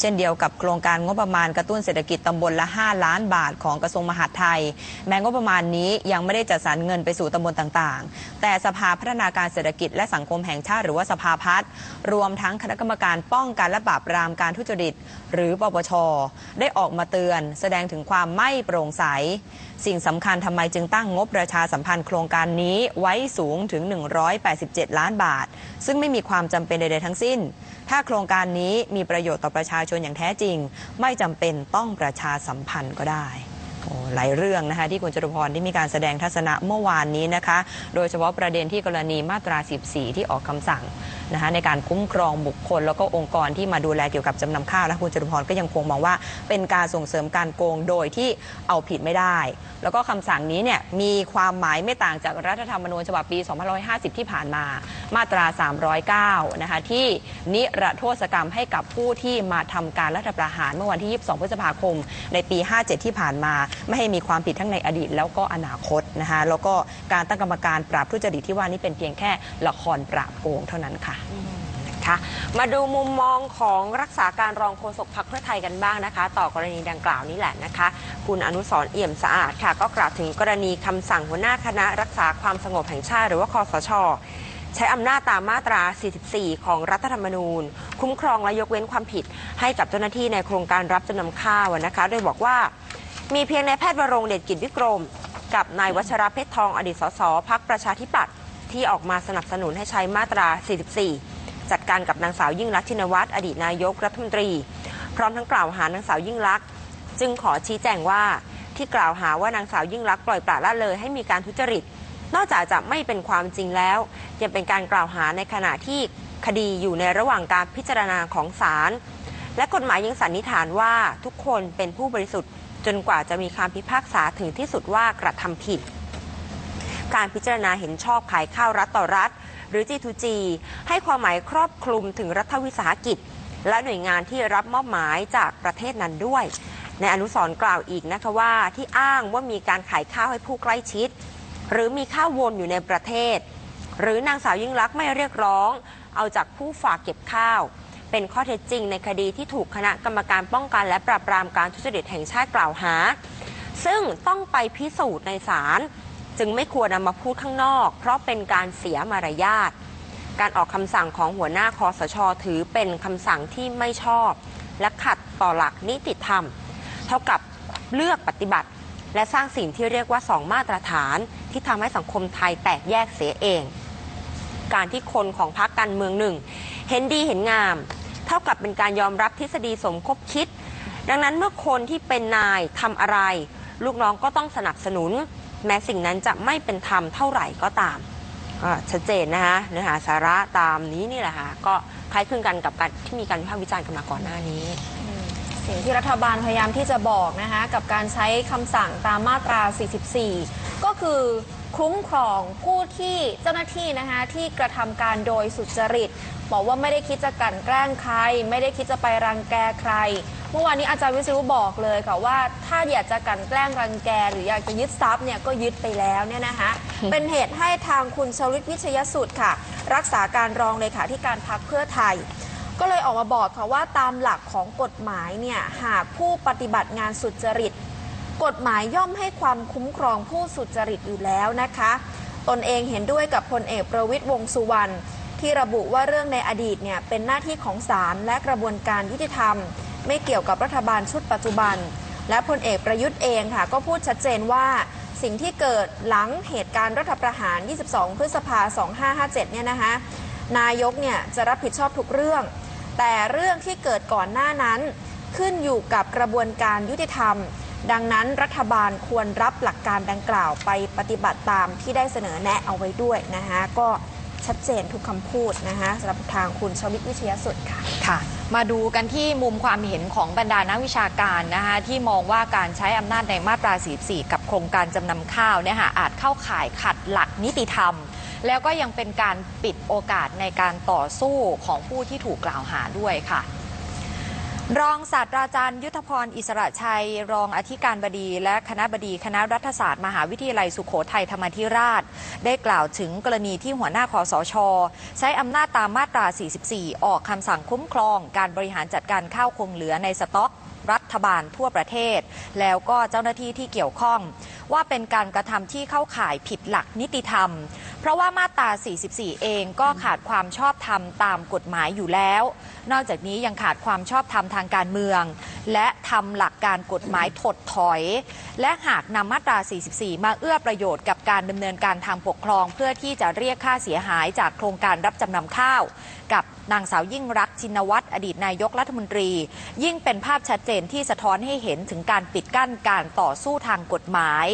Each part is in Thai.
เช่นเดียวกับโครงการงบประมาณกระตุ้นเศรษฐกิจตำบลละ 5 ล้านบาทของกระทรวงมหาดไทย แม้งบประมาณนี้ยังไม่ได้จัดสรรเงินไปสู่ตำบลต่างๆ แต่สภาพัฒนาการเศรษฐกิจและสังคมแห่งชาติหรือว่าสภาพัฒน์รวมทั้งคณะกรรมการป้องกันและปราบปรามการทุจริต หรือปปช ได้ออกมาเตือน แสดงถึงความไม่โปร่งใส สิ่งสำคัญทำไมจึงตั้งงบประชาสัมพันธ์โครงการนี้ไว้สูงถึง 187 ล้านบาท ซึ่งไม่มีความจำเป็นใดๆทั้งสิ้น ถ้าโครงการนี้มีประโยชน์ต่อประชาชนอย่างแท้จริง ไม่จำเป็นต้องประชาสัมพันธ์ก็ได้ หลายเรื่องนะคะที่คุณจตุพรได้มีการแสดงทัศนะเมื่อวานนี้นะคะ โดยเฉพาะประเด็นที่กรณีมาตรา 14 ที่ออกคำสั่งนะคะในการคุ้มครองบุคคล แล้วก็องค์กรที่มาดูแลเกี่ยวกับจำนำข้าวและคุณจตุพรก็ยังคงมองว่า เป็นการส่งเสริมการโกงโดยที่เอาผิดไม่ได้ แล้วก็คำสั่งนี้เนี่ยมีความหมายไม่ต่างจากรัฐธรรมนูญฉบับปี2550 ที่ผ่านมามาตรา 309 นะคะที่นิรโทษกรรมให้กับผู้ที่มาทำการรัฐประหารเมื่อวันที่ 22 พฤษภาคม ในปี 57 ที่ผ่านมาไม่ให้มีความผิดทั้งในอดีต แล้วก็อนาคตนะคะแล้วก็การตั้งกรรมการปราบทุจริตที่ว่านี้เป็นเพียงแค่ละครปราบโกงเท่านั้นค่ะนะคะมาดูมุมมองของรักษาการรองโฆษกพรรคเพื่อไทยกันบ้างนะคะ ต่อกรณีดังกล่าวนี้แหละนะคะ คุณอนุสรเอี่ยมสะอาดค่ะ ก็กล่าวถึงกรณีคำสั่งหัวหน้าคณะรักษาความสงบแห่งชาติหรือว่าคอสช ใช้อำนาจตามมาตรา 44 ของรัฐธรรมนูญ คุ้มครองและยกเว้นความผิดให้กับเจ้าหน้าที่ในโครงการรับจำนำข้าวนะคะ โดยบอกว่า มีเพียงนายแพทย์วรงเดชกิจวิกรม กับนายวัชรเพชรทองอดีตสสพักประชาธิปัตย์ที่ออกมาสนับสนุนให้ใช้มาตรา 44 จัดการกับนางสาวยิ่งลักษณ์ชินวัตรอดีตนายกรัฐมนตรี พร้อมทั้งกล่าวหานางสาวยิ่งลักษณ์จึงขอชี้แจงว่าที่กล่าวหาว่านางสาวยิ่งลักษณ์ปล่อยปละละเลยให้มีการทุจริต นอกจากจะไม่เป็นความจริงแล้ว ยังเป็นการกล่าวหาในขณะที่คดีอยู่ในระหว่างการพิจารณาของศาลและกฎหมายยังสันนิษฐานว่าทุกคนเป็นผู้บริสุทธิ์ จนกว่าจะมีคำพิพากษาถึงที่สุดว่ากระทำผิด การพิจารณาเห็นชอบขายข้าวรัฐต่อรัฐ หรือ G2G ให้ความหมายครอบคลุมถึงรัฐวิสาหกิจ และหน่วยงานที่รับมอบหมายจากประเทศนั้นด้วยในอนุสร์กล่าวอีกนะคะว่าที่อ้างว่ามีการขายข้าวให้ผู้ใกล้ชิด หรือมีข้าววนอยู่ในประเทศ หรือนางสาวยิ่งลักษณ์ไม่เรียกร้อง เอาจากผู้ฝากเก็บข้าว เป็นข้อเท็จจริงในคดีที่ถูกคณะกรรมการป้องกัน และปราบปรามการทุจริตแห่งชาติกล่าวหา ซึ่งต้องไปพิสูจน์ในศาลจึงไม่ควรนำมาพูดข้างนอก เพราะเป็นการเสียมารยาทการออกคำสั่งของหัวหน้าคอสชถือเป็นคำสั่งที่ไม่ชอบ และขัดต่อหลักนิติธรรม เท่ากับเลือกปฏิบัติ และสร้างสิ่งที่เรียกว่าสองมาตรฐานที่ทำให้สังคมไทยแตกแยกเสียเอง การที่คนของพรรคการเมืองหนึ่ง เห็นดีเห็นงาม เท่ากับเป็นการยอมรับทฤษฎีสมคบคิด ดังนั้นเมื่อคนที่เป็นนายทำอะไร ลูกน้องก็ต้องสนับสนุน แม้สิ่งนั้นจะไม่เป็นธรรมเท่าไหร่ก็ตามก็ชัดเจนนะคะเนื้อหาสาระตามนี้นี่แหละค่ะก็คล้ายคลึงกันกับการที่มีการวิพากษ์วิจารณ์กันมาก่อนหน้านี้ สิ่งที่รัฐบาลพยายามที่จะบอกนะคะกับการใช้คำสั่งตามมาตรา 44 ก็คือคุ้มครองผู้ที่เจ้าหน้าที่นะคะที่กระทำการโดยสุจริต บอกว่าไม่ได้คิดจะกลั่นแกล้งใคร ไม่ได้คิดจะไปรังแกใคร เมื่อวานนี้อาจารย์วิศนุบอกเลยค่ะว่า ถ้าอยากจะกลั่นแกล้งรังแก หรืออยากจะยึดทรัพย์เนี่ยก็ยึดไปแล้วเนี่ยนะคะเป็นเหตุให้ทางคุณชลิตวิชยสุดค่ะ รักษาการรองเลขาธิการพักเพื่อไทยก็เลยออกมาบอกค่ะว่าตามหลักของกฎหมายเนี่ยหากผู้ปฏิบัติงานสุจริต กฎหมายย่อมให้ความคุ้มครองผู้สุจริตอยู่แล้วนะคะ ตนเองเห็นด้วยกับพลเอกประวิตยวงษ์สุวรรณ ที่ระบุว่าเรื่องในอดีตเนี่ยเป็นหน้าที่ของศาลและกระบวนการยุติธรรม ไม่เกี่ยวกับรัฐบาลชุดปัจจุบัน และพลเอกประยุทธ์เองค่ะ ก็พูดชัดเจนว่าสิ่งที่เกิดหลังเหตุการณ์รัฐประหาร 22 พฤษภา 2557 เนี่ยนะคะ นายกเนี่ยจะรับผิดชอบทุกเรื่อง แต่เรื่องที่เกิดก่อนหน้านั้น ขึ้นอยู่กับกระบวนการยุติธรรม ดังนั้นรัฐบาลควรรับหลักการดังกล่าวไปปฏิบัติตามที่ได้เสนอแนะเอาไว้ด้วยนะคะก็ ชัดเจนทุกคำพูดนะคะสำหรับทางคุณชวิตวิทยาสุดค่ะ ค่ะมาดูกันที่มุมความเห็นของบรรดานักวิชาการนะคะที่มองว่าการใช้อำนาจในมาตรา 44 กับโครงการจำนำข้าวเนี่ยค่ะอาจเข้าข่ายขัดหลักนิติธรรม แล้วก็ยังเป็นการปิดโอกาสในการต่อสู้ของผู้ที่ถูกกล่าวหาด้วยค่ะ รองศาสตราจารย์ยุทธพรอิสระชัย รองอธิการบดี และคณะบดีคณะรัฐศาสตร์ มหาวิทยาลัยสุขโขทัยธรรมธิราช ได้กล่าวถึงกรณีที่หัวหน้าคอสช ใช้อำนาจตามมาตรา 44 ออกคำสั่งคุ้มครอง การบริหารจัดการข้าวคงเหลือในสต็อกรัฐบาลทั่วประเทศ แล้วก็เจ้าหน้าที่ที่เกี่ยวข้อง ว่าเป็นการกระทำที่เข้าข่ายผิดหลักนิติธรรม เพราะว่ามาตรา 44 เองก็ขาดความชอบธรรมตามกฎหมายอยู่แล้ว นอกจากนี้ยังขาดความชอบธรรมทางการเมือง และทำหลักการกฎหมายถดถอย และหากนำมาตรา 44 มาเอื้อประโยชน์กับการดำเนินการทางปกครอง เพื่อที่จะเรียกค่าเสียหายจากโครงการรับจำนำข้าว กับนางสาวยิ่งรักชินวัตรอดีตนายกรัฐมนตรี ยิ่งเป็นภาพชัดเจนที่สะท้อนให้เห็นถึงการปิดกั้นการต่อสู้ทางกฎหมาย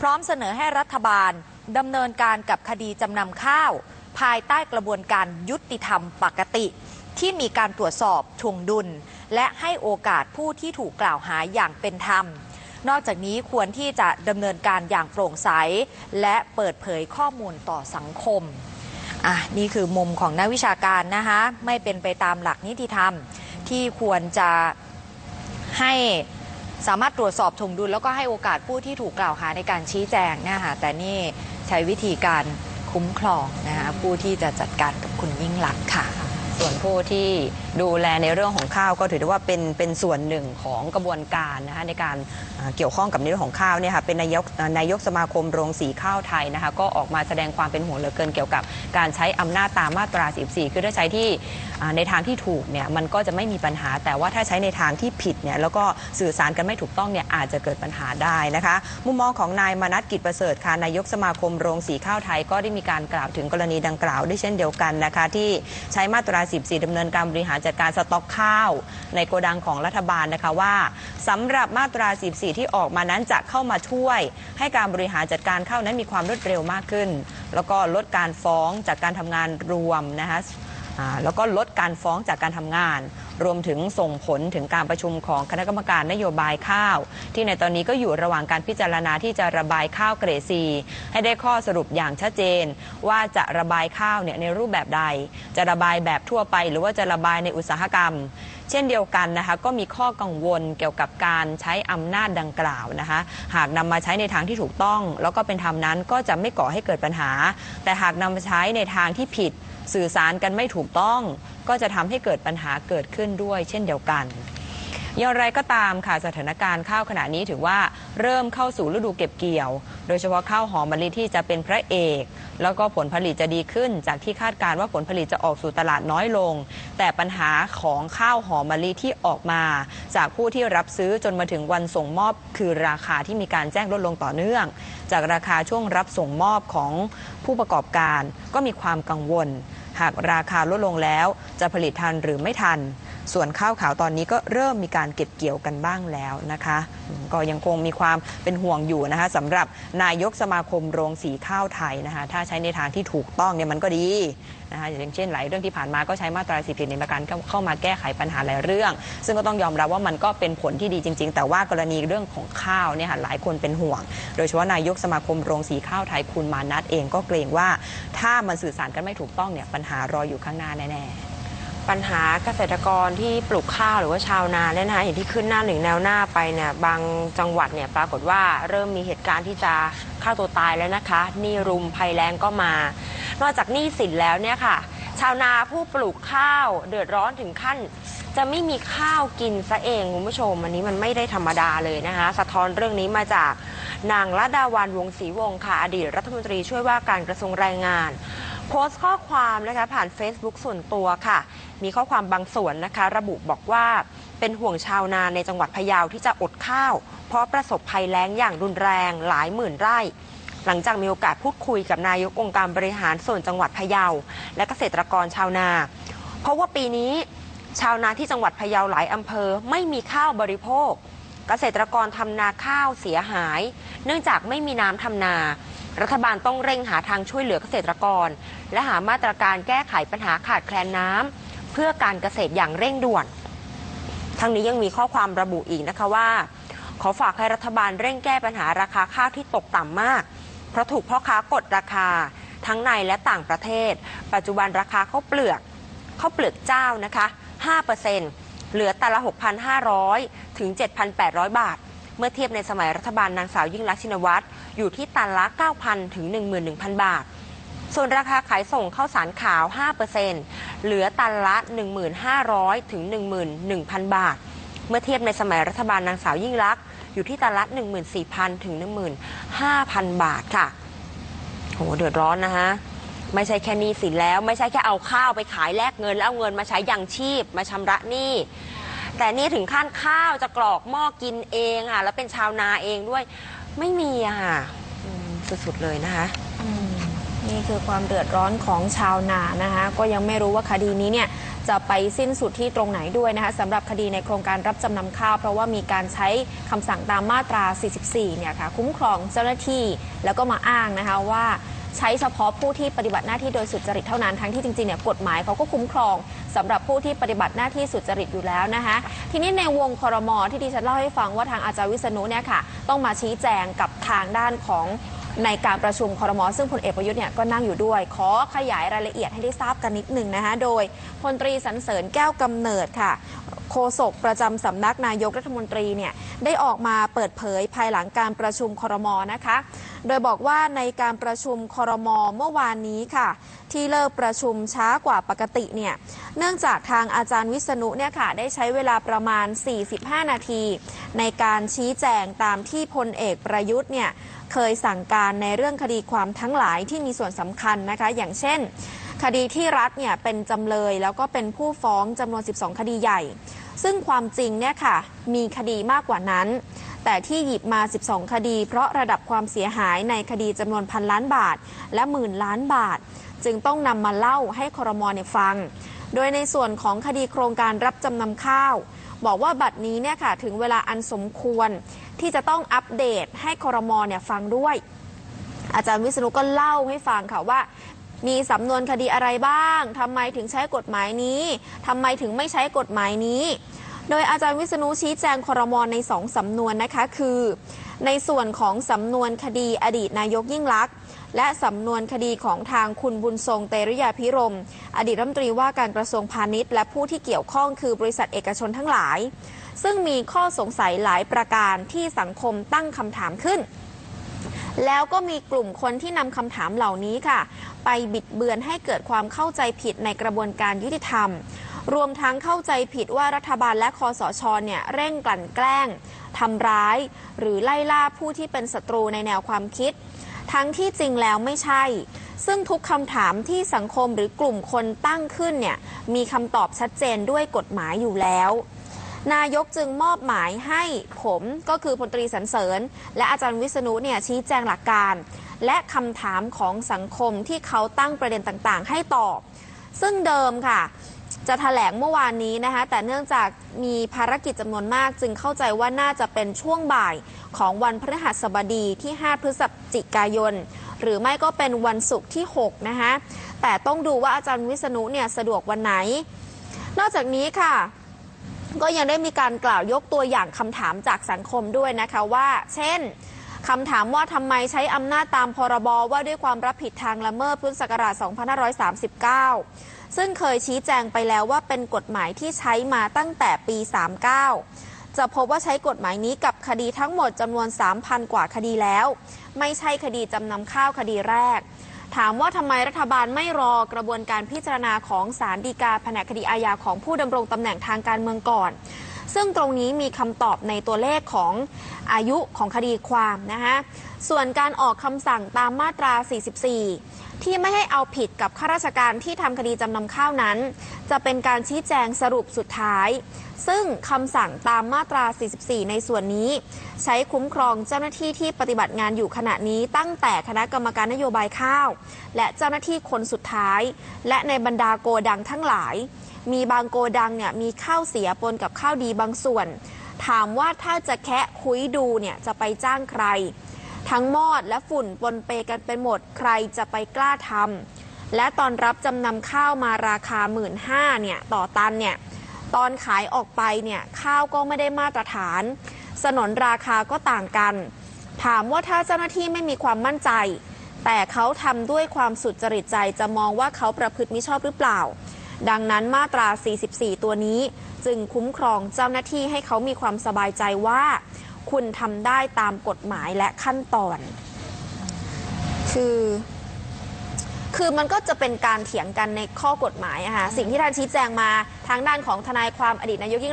พร้อมเสนอให้รัฐบาล ดำเนินการกับคดีจำนำข้าว ภายใต้กระบวนการยุติธรรมปกติ ที่มีการตรวจสอบทวงดุล และให้โอกาสผู้ที่ถูกกล่าวหาอย่างเป็นธรรม นอกจากนี้ควรที่จะดำเนินการอย่างโปร่งใส และเปิดเผยข้อมูลต่อสังคมอะนี่คือมุมของนักวิชาการนะคะไม่เป็นไปตามหลักนิติธรรม ที่ควรจะให้สามารถตรวจสอบถงดุลแล้วก็ให้โอกาสผู้ที่ถูกกล่าวหาในการชี้แจงนะคะแต่นี่ ใช้วิธีการคุ้มครองนะคะผู้ที่จะจัดการกับคุณยิ่งลักษณ์ค่ะ ส่วนผู้ที่ดูแลในเรื่องของข้าวก็ถือได้ว่าเป็นเป็นส่วนหนึ่งของกระบวนการนะคะในการเกี่ยวข้องกับในเรื่องของข้าวเนี่ยค่ะเป็นนายกนายกสมาคมโรงสีข้าวไทยนะคะก็ออกมาแสดงความเป็นห่วงเหลือเกินเกี่ยวกับการใช้อำนาจตามมาตรา 14 คือถ้าใช้ที่ในทางที่ถูกเนี่ยมันก็จะไม่มีปัญหา แต่ว่าถ้าใช้ในทางที่ผิดเนี่ยแล้วก็สื่อสารกันไม่ถูกต้องเนี่ยอาจจะเกิดปัญหาได้นะคะ มุมมองของนายมนัสกิจประเสริฐค่ะนายกสมาคมโรงสีข้าวไทย ก็ได้มีการกล่าวถึงกรณีดังกล่าวด้วยเช่นเดียวกันนะคะที่ใช้มาตรา14ดำเนินการบริหารจัดการสต็อกข้าว ในโกดังของรัฐบาลนะคะว่าสำหรับมาตรา 14 ที่ออกมานั้นจะเข้ามาช่วย ให้การบริหารจัดการข้าวนั้นมีความรวดเร็วมากขึ้น แล้วก็ลดการฟ้องจากการทำงานรวมนะคะ แล้วก็ลดการฟ้องจากการทำงาน รวมถึงส่งผลถึงการประชุมของคณะกรรมการนโยบายข้าว ที่ในตอนนี้ก็อยู่ระหว่างการพิจารณาที่จะระบายข้าวเกรดซีให้ได้ข้อสรุปอย่างชัดเจน ว่าจะระบายข้าวเนี่ยในรูปแบบใด จะระบายแบบทั่วไป หรือว่าจะระบายในอุตสาหกรรม เช่นเดียวกันนะคะก็มีข้อกังวลเกี่ยวกับการใช้อำนาจดังกล่าวนะคะหากนำมาใช้ในทางที่ถูกต้อง แล้วก็เป็นธรรมนั้นก็จะไม่ก่อให้เกิดปัญหา แต่หากนำมาใช้ในทางที่ผิด สื่อสารกันไม่ถูกต้อง ก็จะทำให้เกิดปัญหาเกิดขึ้นด้วยเช่นเดียวกันอย่างไรก็ตามค่ะสถานการณ์ข้าวขณะนี้ถือว่าเริ่มเข้าสู่ฤดูเก็บเกี่ยว โดยเฉพาะข้าวหอมมะลิที่จะเป็นพระเอก แล้วก็ผลผลิตจะดีขึ้น จากที่คาดการณ์ว่าผลผลิตจะออกสู่ตลาดน้อยลง แต่ปัญหาของข้าวหอมมะลิที่ออกมา จากผู้ที่รับซื้อจนมาถึงวันส่งมอบ คือราคาที่มีการแจ้งลดลงต่อเนื่อง จากราคาช่วงรับส่งมอบของผู้ประกอบการก็มีความกังวล หากราคาลดลงแล้ว จะผลิตทันหรือไม่ทัน ส่วนข้าวขาวตอนนี้ก็เริ่มมีการเก็บเกี่ยวกันบ้างแล้วนะคะ ก็ยังคงมีความเป็นห่วงอยู่นะคะสำหรับนายกสมาคมโรงสีข้าวไทยนะคะ ถ้าใช้ในทางที่ถูกต้องเนี่ยมันก็ดีนะคะอย่างเช่นหลายเรื่องที่ผ่านมาก็ใช้มาตราสิบในการเข้ามาแก้ไขปัญหาหลายเรื่อง ซึ่งก็ต้องยอมรับว่ามันก็เป็นผลที่ดีจริง ๆ แต่ว่ากรณีเรื่องของข้าวเนี่ยค่ะหลายคนเป็นห่วง โดยเฉพาะนายกสมาคมโรงสีข้าวไทยคุณมานัทเองก็เกรงว่า ถ้ามันสื่อสารกันไม่ถูกต้องเนี่ยปัญหารออยู่ข้างหน้าแน่ๆ ปัญหาเกษตรกรที่ปลูกข้าวหรือว่าชาวนาเนี่ยนะคะเห็นที่ขึ้นหน้าหนึ่งแนวหน้าไปเนี่ยบางจังหวัดเนี่ยปรากฏว่าเริ่มมีเหตุการณ์ที่จะฆ่าตัวตายแล้วนะคะหนี่รุมภัยแรงก็มา นอกจากหนี้สินแล้วเนี่ยค่ะ ชาวนาผู้ปลูกข้าวเดือดร้อนถึงขั้น จะไม่มีข้าวกินซะเองคุณผู้ชมอันนี้มันไม่ได้ธรรมดาเลยนะคะ สะท้อนเรื่องนี้มาจากนางละดาวันวงศรีวงค่ะอดีตรัฐมนตรีช่วยว่าการกระทรวงแรงงาน โพสต์ข้อความนะคะผ่าน Facebook ส่วนตัวค่ะ มีข้อความบางส่วนนะคะ ระบุบอกว่าเป็นห่วงชาวนาในจังหวัดพะเยาที่จะอดข้าว เพราะประสบภัยแล้งอย่างรุนแรงหลายหมื่นไร่ หลังจากมีโอกาสพูดคุยกับนายกองค์การบริหารส่วนจังหวัดพะเยา และเกษตรกรชาวนา เพราะว่าปีนี้ชาวนาที่จังหวัดพะเยาหลายอำเภอไม่มีข้าวบริโภค เกษตรกรทำนาข้าวเสียหาย เนื่องจากไม่มีน้ำทำนา รัฐบาลต้องเร่งหาทางช่วยเหลือเกษตรกร และหามาตรการแก้ไขปัญหาขาดแคลนน้ำเพื่อการเกษตรอย่างเร่งด่วน ทั้งนี้ยังมีข้อความระบุอีกนะคะว่า ขอฝากให้รัฐบาลเร่งแก้ปัญหาราคาข้าวที่ตกต่ำมาก เพราะถูกพ่อค้ากดราคา ทั้งในและต่างประเทศ ปัจจุบันราคาข้าวเปลือกข้าวเปลือกเจ้านะคะ5%เหลือตันละ 6,500 ถึง 7,800 บาท เมื่อเทียบในสมัยรัฐบาลนางสาวยิ่งรักษณ์ชินวัตร อยู่ที่ตันละ 9,000 ถึง 11,000 บาท ส่วนราคาขายส่งข้าวสารขาว 5%เหลือตันละ 1,500 ถึง 11,000 บาท เมื่อเทียบในสมัยรัฐบาลนางสาวยิ่งรักษณ์อยู่ที่ตันละ 14,000 ถึง 15,000 บาทค่ะโหเดือดร้อนนะฮะไม่ใช่แค่นี้สินแล้ว ไม่ใช่แค่เอาข้าวไปขายแลกเงิน แล้วเอาเงินมาใช้ยังชีพมาชำระหนี้แต่นี่ถึงขั้นข้าวจะกรอกหม้อกินเองอะแล้วเป็นชาวนาเองด้วย ไม่มีอะค่ะอืมสุดๆเลยนะคะนี่คือความเดือดร้อนของชาวนานะคะ ก็ยังไม่รู้ว่าคดีนี้เนี่ยจะไปสิ้นสุดที่ตรงไหนด้วยนะคะสำหรับคดีในโครงการรับจำนำข้าว เพราะว่ามีการใช้คำสั่งตามมาตรา 44 เนี่ยค่ะ คุ้มครองเจ้าหน้าที่แล้วก็มาอ้างนะคะว่า ใช้เฉพาะผู้ที่ปฏิบัติหน้าที่โดยสุจริตเท่านั้นทั้งที่จริงๆเนี่ยกฎหมายเขาก็คุ้มครองสำหรับผู้ที่ปฏิบัติหน้าที่สุจริตอยู่แล้วนะคะทีนี้ในวงคอรมอที่ดิฉันเล่าให้ฟังว่าทางอาจารย์วิษณุเนี่ยค่ะต้องมาชี้แจงกับทางด้านของในการประชุมคอรมอซึ่งพลเอกประยุทธ์เนี่ยก็นั่งอยู่ด้วย ขอขยายรายละเอียดให้ได้ทราบกันนิดหนึ่งนะคะโดยพลตรีสรรเสริญแก้วกำเนิดค่ะโฆษกประจำสำนักนายกรัฐมนตรีเนี่ยได้ออกมาเปิดเผยภายหลังการประชุมคอรมอนะคะ โดยบอกว่าในการประชุมคอรมอเมื่อวานนี้ค่ะ ที่เลิกประชุมช้ากว่าปกติเนี่ยเนื่องจากทางอาจารย์วิษณุเนี่ยค่ะได้ใช้เวลาประมาณ 45 นาที ในการชี้แจงตามที่พลเอกประยุทธ์เนี่ยเคยสั่งการในเรื่องคดีความทั้งหลายที่มีส่วนสำคัญนะคะ อย่างเช่น คดีที่รัฐเนี่ยเป็นจำเลยแล้วก็เป็นผู้ฟ้องจำนวน 12 คดีใหญ่ ซึ่งความจริงเนี่ยค่ะมีคดีมากกว่านั้น แต่ที่หยิบมา 12 คดี เพราะระดับความเสียหายในคดีจำนวนพันล้านบาท และหมื่นล้านบาท จึงต้องนำมาเล่าให้ครมเนี่ยฟัง โดยในส่วนของคดีโครงการรับจำนำข้าว บอกว่าบัตรนี้เนี่ยค่ะถึงเวลาอันสมควรที่จะต้องอัปเดตให้ครมเนี่ยฟังด้วย อาจารย์วิษณุก็เล่าให้ฟังค่ะว่ามีสำนวนคดีอะไรบ้าง ทำไมถึงใช้กฎหมายนี้ ทำไมถึงไม่ใช้กฎหมายนี้ โดยอาจารย์วิษณุชี้แจงครมในสองสำนวนนะคะ คือ ในส่วนของสำนวนคดีอดีตนายกยิ่งลักษณ์และสำนวนคดีของทางคุณบุญทรงเตริยาพิรม อดีตรัฐมนตรีว่าการกระทรวงพาณิชย์ และผู้ที่เกี่ยวข้องคือบริษัทเอกชนทั้งหลาย ซึ่งมีข้อสงสัยหลายประการที่สังคมตั้งคำถามขึ้น แล้วก็มีกลุ่มคนที่นำคำถามเหล่านี้ค่ะ ไปบิดเบือนให้เกิดความเข้าใจผิดในกระบวนการยุติธรรม รวมทั้งเข้าใจผิดว่ารัฐบาลและคอสชเนี่ยเร่งกลั่นแกล้งทำร้าย หรือไล่ล่าผู้ที่เป็นศัตรูในแนวความคิด ทั้งที่จริงแล้วไม่ใช่ ซึ่งทุกคำถามที่สังคมหรือกลุ่มคนตั้งขึ้นเนี่ยมีคำตอบชัดเจนด้วยกฎหมายอยู่แล้วนายกจึงมอบหมายให้ผมก็คือพลตรีสรรเสริญ และอาจารย์วิษณุเนี่ยชี้แจงหลักการ และคำถามของสังคมที่เขาตั้งประเด็นต่างๆ ให้ตอบ ซึ่งเดิมค่ะ จะถแถลงเมื่อวานนี้นะคะ แต่เนื่องจากมีภารกิจจำนวนมาก จึงเข้าใจว่าน่าจะเป็นช่วงบ่ายของวันพฤหัสบดีที่ 5 พฤศจิกายน หรือไม่ก็เป็นวันศุกร์ที่ 6 นะคะ แต่ต้องดูว่าอาจารย์วิษณุเนี่ยสะดวกวันไหน นอกจากนี้ค่ะ ก็ยังได้มีการกล่าวยกตัวอย่างคำถามจากสังคมด้วยนะคะว่า เช่นคำถามว่าทำไมใช้อำนาจตามพรบว่าด้วยความรับผิดทางละเมิดพุทธศักราช 2539 ซึ่งเคยชี้แจงไปแล้วว่าเป็นกฎหมายที่ใช้มาตั้งแต่ปี 39 จะพบว่าใช้กฎหมายนี้กับคดีทั้งหมดจำนวน 3,000 กว่าคดีแล้ว ไม่ใช่คดีจำนำข้าวคดีแรก ถามว่าทำไมรัฐบาลไม่รอกระบวนการพิจารณาของศาลฎีกาแผนกคดีอาญาของผู้ดำรงตำแหน่งทางการเมืองก่อน ซึ่งตรงนี้มีคำตอบในตัวเลขของอายุของคดีความนะคะส่วนการออกคำสั่งตามมาตรา 44 ที่ไม่ให้เอาผิดกับข้าราชการที่ทำคดีจำนำข้าวนั้น จะเป็นการชี้แจงสรุปสุดท้าย ซึ่งคำสั่งตามมาตรา 44 ในส่วนนี้ ใช้คุ้มครองเจ้าหน้าที่ที่ปฏิบัติงานอยู่ขณะนี้ตั้งแต่คณะกรรมการนโยบายข้าว และเจ้าหน้าที่คนสุดท้าย และในบรรดาโกดังทั้งหลาย มีบางโกดังเนี่ยมีข้าวเสียปนกับข้าวดีบางส่วน ถามว่าถ้าจะแคะคุยดูเนี่ยจะไปจ้างใคร ทั้งมอดและฝุ่นปนเปกันไปหมดใครจะไปกล้าทำและตอนรับจำนำข้าวมาราคา 1 5ื่นเนี่ยต่อตันเนี่ยตอนขายออกไปเนี่ยข้าวก็ไม่ได้มาตรฐาน สนนราคาก็ต่างกัน ถามว่าถ้าเจ้าหน้าที่ไม่มีความมั่นใจ แต่เขาทำด้วยความสุจริตใจจะมองว่าเขาประพฤติมิชอบหรือเปล่า ดังนั้นมาตรา 44 ตัวนี้ จึงคุ้มครองเจ้าหน้าที่ให้เขามีความสบายใจว่า คุณทำได้ตามกฎหมายและขั้นตอน คือ คือมันก็จะเป็นการเถียงกันในข้อกฎหมายอะค่ะสิ่งที่ท่านชี้แจงมาทางด้านของทนายความอดีตนายกยิ่ง